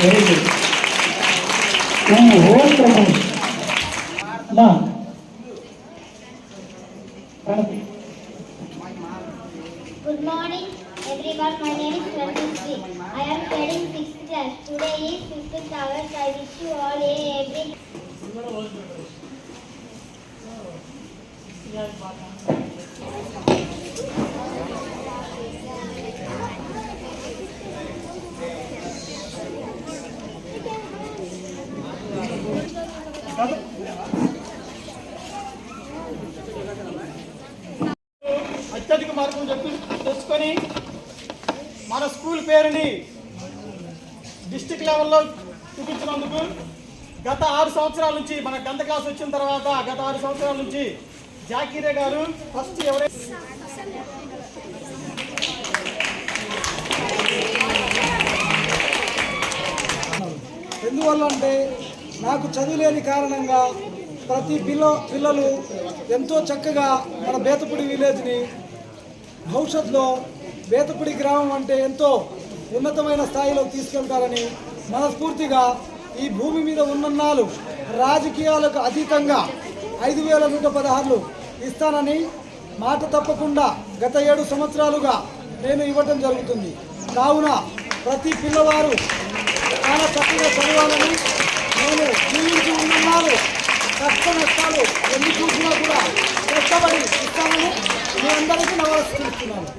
Very good ఓం ప్రమోష్ మా ప్రణతి Good morning, everyone. My name is Pratishri. I am studying 6th class. Today is 5th August. I wish you all a every అత్యధిక మార్కులు చెప్పి తెచ్చుకొని మన school పేరుని district లెవెల్లో చూపించినందుకు గత ఆరు సంవత్సరాల నుంచి మన గంత క్లాస్ వచ్చిన తర్వాత గత ఆరు సంవత్సరాల నుంచి జాకీరే గారు ఫస్ట్ ఎవరైతే ఎందువల్ల అంటే నాకు చదువులేని కారణంగా ప్రతి పిల్ల పిల్లలు ఎంతో చక్కగా మన బేతపూడి విలేజ్ని భవిష్యత్తులో బేతపూడి గ్రామం అంటే ఎంతో ఉన్నతమైన స్థాయిలో తీసుకెళ్తారని మనస్ఫూర్తిగా ఈ భూమి మీద ఉన్నన్నాళ్ళు రాజకీయాలకు అతీతంగా ఐదు వేల నూట పదహారులు ఇస్తానని మాట తప్పకుండా గత ఏడు సంవత్సరాలుగా నేను ఇవ్వటం జరుగుతుంది. కావున ప్రతి పిల్లవారు చాలా చక్కగా చదవాలని అందరికీ నమస్కరిస్తున్నాను.